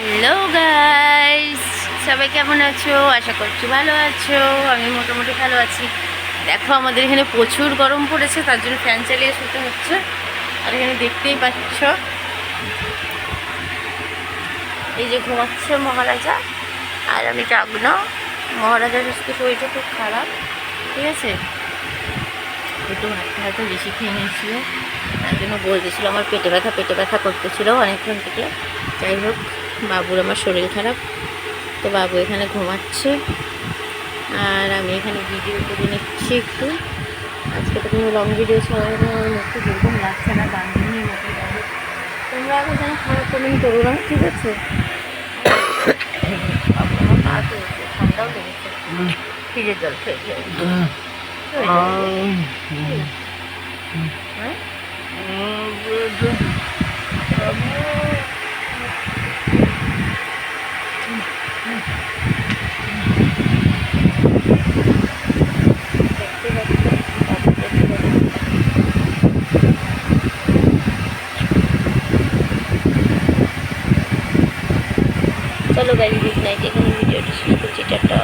Hello guys, সবাই কেমন আছো? আশা করছি ভালো আছো। আমি মোটামুটি ভালো আছি। দেখো, আমাদের এখানে প্রচুর গরম পড়েছে, তার জন্য ফ্যান চালিয়ে শুতে হচ্ছে। আর এখানে দেখতেই পাচ্ছ। এই যে ঘুমাচ্ছে মহারাজা, আর আমি জাগনো মহারাজার আজকে শরীরটা খুব খারাপ, ঠিক আছে? একটু ভাতটা হয়তো বেশি খেয়ে নিয়েছিল। তার জন্য বলতেছিল, আমার পেটে ব্যথা পেটে ব্যথা করতেছিল অনেকক্ষণ থেকে। যাই হোক। বাবুর আমার শরীর খারাপ। তো বাবু এখানে ঘুমাচ্ছে। আর আমি এখানে ভিডিও করে নিচ্ছি একটু। আজকে তো কোনো লং ভিডিও ছাড়া আমার মুখে যেরকম লাগছে না মতো যাবে তোমরা আগে যেন খারাপ কমেন্ট করো না ঠিক আছে? ঠান্ডাও লেগেছে ফ্রিজের জল খেয়ে খেয়ে হ্যাঁ? চলো গাড়ি গুড নাইট এখানে ভিডিওটি শেষ করছি টাটা